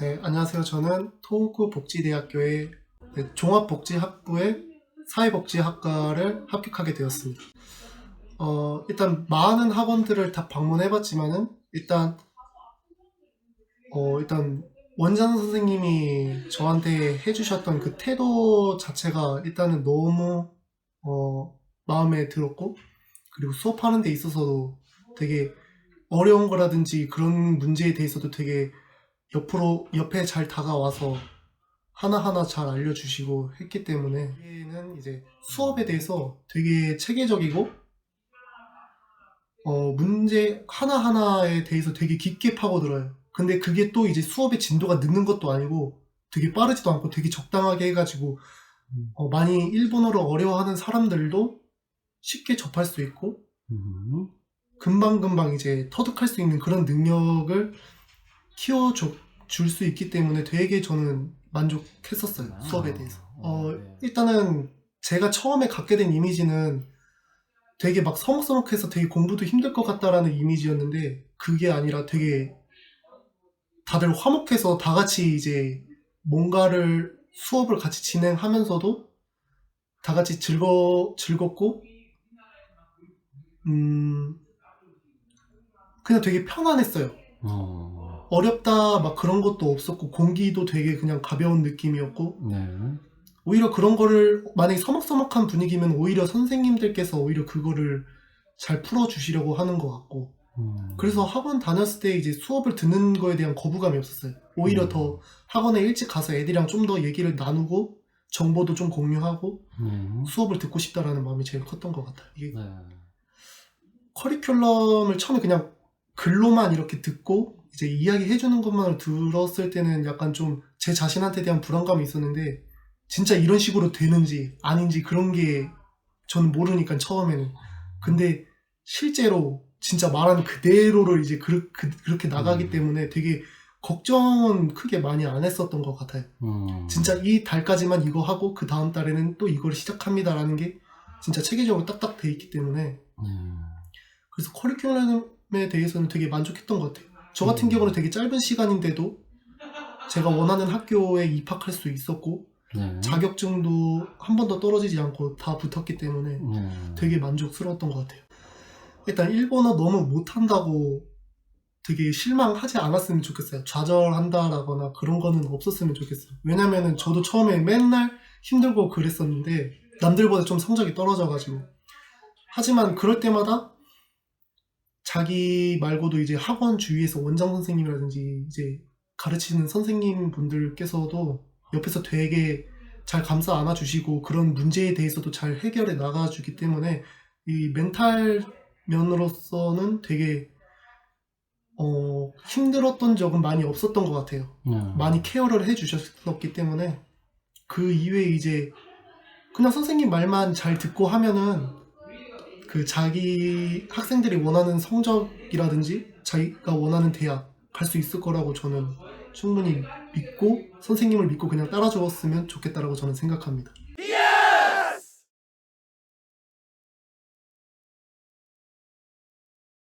네, 안녕하세요. 저는 토호쿠 복지대학교의 네, 종합복지학부의 사회복지학과를 합격하게 되었습니다. 어, 일단 많은 학원들을 다 방문해봤지만은 일단 어, 일단 원장 선생님이 저한테 해주셨던 그 태도 자체가 일단은 너무 어, 마음에 들었고 그리고 수업하는 데 있어서도 되게 어려운 거라든지 그런 문제에 대해서도 되게 옆으로 옆에 잘 다가와서 하나하나 잘 알려주시고 했기 때문에 얘는 이제 수업에 대해서 되게 체계적이고 어 문제 하나하나에 대해서 되게 깊게 파고들어요. 근데 그게 또 이제 수업의 진도가 늦는 것도 아니고 되게 빠르지도 않고 되게 적당하게 해가지고 어, 많이 일본어를 어려워하는 사람들도 쉽게 접할 수 있고 음. 금방금방 이제 터득할 수 있는 그런 능력을 키워줄 수 있기 때문에 되게 저는 만족했었어요 아. 수업에 대해서 어, 네. 일단은 제가 처음에 갖게 된 이미지는 되게 막 서먹서먹해서 되게 공부도 힘들 것 같다라는 이미지였는데 그게 아니라 되게 다들 화목해서 다 같이 이제 뭔가를 수업을 같이 진행하면서도 다 같이 즐거 즐겁고 음 그냥 되게 편안했어요. 어. 어렵다 막 그런 것도 없었고 공기도 되게 그냥 가벼운 느낌이었고 네. 오히려 그런 거를 만약에 서먹서먹한 분위기면 오히려 선생님들께서 오히려 그거를 잘 풀어주시려고 하는 것 같고 음. 그래서 학원 다녔을 때 이제 수업을 듣는 거에 대한 거부감이 없었어요. 오히려 음. 더 학원에 일찍 가서 애들이랑 좀 더 얘기를 나누고 정보도 좀 공유하고 네. 수업을 듣고 싶다라는 마음이 제일 컸던 것 같아요. 이게 네. 커리큘럼을 처음에 그냥 글로만 이렇게 듣고 이제 이야기 해 주는 것만을 들었을 때는 약간 좀 제 자신한테 대한 불안감이 있었는데 진짜 이런 식으로 되는지 아닌지 그런 게 저는 모르니까 처음에는 근데 실제로 진짜 말한 그대로를 이제 그, 렇게 나가기 음. 때문에 되게 걱정은 크게 많이 안 했었던 것 같아요. 음. 진짜 이 달까지만 이거 하고 그 다음 달에는 또 이걸 시작합니다라는 게 진짜 체계적으로 딱딱 돼 있기 때문에 네. 그래서 커리큘럼에 대해서는 되게 만족했던 것 같아요. 저 같은 음. 경우는 되게 짧은 시간인데도 제가 원하는 학교에 입학할 수 있었고 네. 자격증도 한 번도 떨어지지 않고 다 붙었기 때문에 네. 되게 만족스러웠던 것 같아요. 일단 일본어 너무 못한다고 되게 실망하지 않았으면 좋겠어요. 좌절한다라거나 그런 거는 없었으면 좋겠어요. 왜냐면은 저도 처음에 맨날 힘들고 그랬었는데 남들보다 좀 성적이 떨어져가지고 하지만 그럴 때마다 자기 말고도 이제 학원 주위에서 원장 선생님이라든지 이제 가르치는 선생님 분들께서도 옆에서 되게 잘 감싸 안아주시고 그런 문제에 대해서도 잘 해결해 나가주기 때문에 이 멘탈 면으로서는 되게 어, 힘들었던 적은 많이 없었던 것 같아요. 네. 많이 케어를 해주셨었기 때문에 그 이외에 이제 그냥 선생님 말만 잘 듣고 하면은 그 자기 학생들이 원하는 성적이라든지 자기가 원하는 대학 갈 수 있을 거라고 저는 충분히 믿고 선생님을 믿고 그냥 따라주었으면 좋겠다라고 저는 생각합니다.